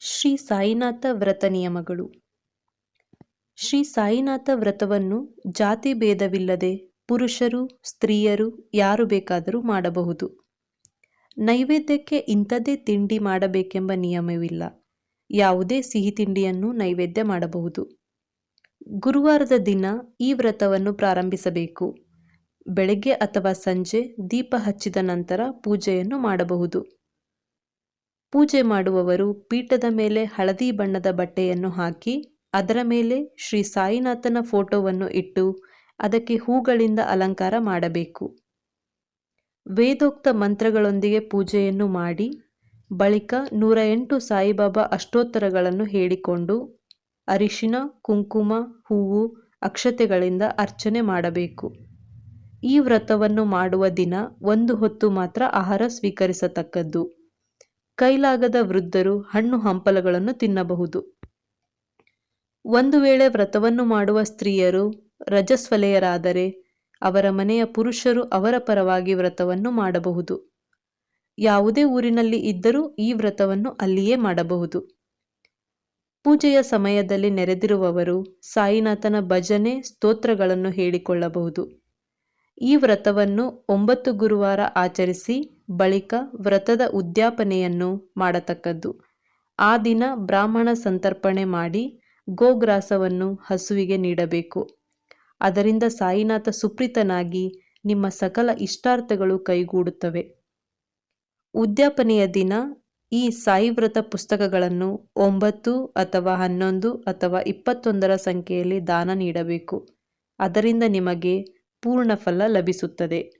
ಶ್ರೀ ಸಾಯಿನಾಥ ವ್ರತ ನಿಯಮಗಳು. ಶ್ರೀ ಸಾಯಿನಾಥ ವ್ರತವನ್ನು ಜಾತಿ ಭೇದವಿಲ್ಲದೆ ಪುರುಷರು, ಸ್ತ್ರೀಯರು ಯಾರು ಬೇಕಾದರೂ ಮಾಡಬಹುದು. ನೈವೇದ್ಯಕ್ಕೆ ಇಂಥದ್ದೇ ತಿಂಡಿ ಮಾಡಬೇಕೆಂಬ ನಿಯಮವಿಲ್ಲ. ಯಾವುದೇ ಸಿಹಿ ತಿಂಡಿಯನ್ನು ನೈವೇದ್ಯ ಮಾಡಬಹುದು. ಗುರುವಾರದ ದಿನ ಈ ವ್ರತವನ್ನು ಪ್ರಾರಂಭಿಸಬೇಕು. ಬೆಳಗ್ಗೆ ಅಥವಾ ಸಂಜೆ ದೀಪ ಹಚ್ಚಿದ ನಂತರ ಪೂಜೆಯನ್ನು ಮಾಡಬಹುದು. ಪೂಜೆ ಮಾಡುವವರು ಪೀಠದ ಮೇಲೆ ಹಳದಿ ಬಣ್ಣದ ಬಟ್ಟೆಯನ್ನು ಹಾಕಿ, ಅದರ ಮೇಲೆ ಶ್ರೀ ಸಾಯಿನಾಥನ ಫೋಟೋವನ್ನು ಇಟ್ಟು ಅದಕ್ಕೆ ಹೂಗಳಿಂದ ಅಲಂಕಾರ ಮಾಡಬೇಕು. ವೇದೋಕ್ತ ಮಂತ್ರಗಳೊಂದಿಗೆ ಪೂಜೆಯನ್ನು ಮಾಡಿ, ಬಳಿಕ ನೂರ ಎಂಟು ಸಾಯಿಬಾಬಾ ಅಷ್ಟೋತ್ತರಗಳನ್ನು ಹೇಳಿಕೊಂಡು ಅರಿಶಿನ, ಕುಂಕುಮ, ಹೂವು, ಅಕ್ಷತೆಗಳಿಂದ ಅರ್ಚನೆ ಮಾಡಬೇಕು. ಈ ವ್ರತವನ್ನು ಮಾಡುವ ದಿನ ಒಂದು ಹೊತ್ತು ಮಾತ್ರ ಆಹಾರ ಸ್ವೀಕರಿಸತಕ್ಕದ್ದು. ಕೈಲಾಗದ ವೃದ್ಧರು ಹಣ್ಣು ಹಂಪಲಗಳನ್ನು ತಿನ್ನಬಹುದು. ಒಂದು ವೇಳೆ ವ್ರತವನ್ನು ಮಾಡುವ ಸ್ತ್ರೀಯರು ರಜಸ್ವಲೆಯರಾದರೆ ಅವರ ಮನೆಯ ಪುರುಷರು ಅವರ ಪರವಾಗಿ ವ್ರತವನ್ನು ಮಾಡಬಹುದು. ಯಾವುದೇ ಊರಿನಲ್ಲಿ ಇದ್ದರೂ ಈ ವ್ರತವನ್ನು ಅಲ್ಲಿಯೇ ಮಾಡಬಹುದು. ಪೂಜೆಯ ಸಮಯದಲ್ಲಿ ನೆರೆದಿರುವವರು ಸಾಯಿನಾಥನ ಭಜನೆ, ಸ್ತೋತ್ರಗಳನ್ನು ಹೇಳಿಕೊಳ್ಳಬಹುದು. ಈ ವ್ರತವನ್ನು ಒಂಬತ್ತು ಗುರುವಾರ ಆಚರಿಸಿ ಬಳಿಕ ವ್ರತದ ಉದ್ಯಾಪನೆಯನ್ನು ಮಾಡತಕ್ಕದ್ದು. ಆ ದಿನ ಬ್ರಾಹ್ಮಣ ಸಂತರ್ಪಣೆ ಮಾಡಿ ಗೋಗ್ರಾಸವನ್ನು ಹಸುವಿಗೆ ನೀಡಬೇಕು. ಅದರಿಂದ ಸಾಯಿನಾಥ ಸುಪ್ರೀತನಾಗಿ ನಿಮ್ಮ ಸಕಲ ಇಷ್ಟಾರ್ಥಗಳು ಕೈಗೂಡುತ್ತವೆ. ಉದ್ಯಾಪನೆಯ ದಿನ ಈ ಸಾಯಿ ವ್ರತ ಪುಸ್ತಕಗಳನ್ನು ಒಂಬತ್ತು ಅಥವಾ ಹನ್ನೊಂದು ಅಥವಾ ಇಪ್ಪತ್ತೊಂದರ ಸಂಖ್ಯೆಯಲ್ಲಿ ದಾನ ನೀಡಬೇಕು. ಅದರಿಂದ ನಿಮಗೆ ಪೂರ್ಣ ಫಲ ಲಭಿಸುತ್ತದೆ.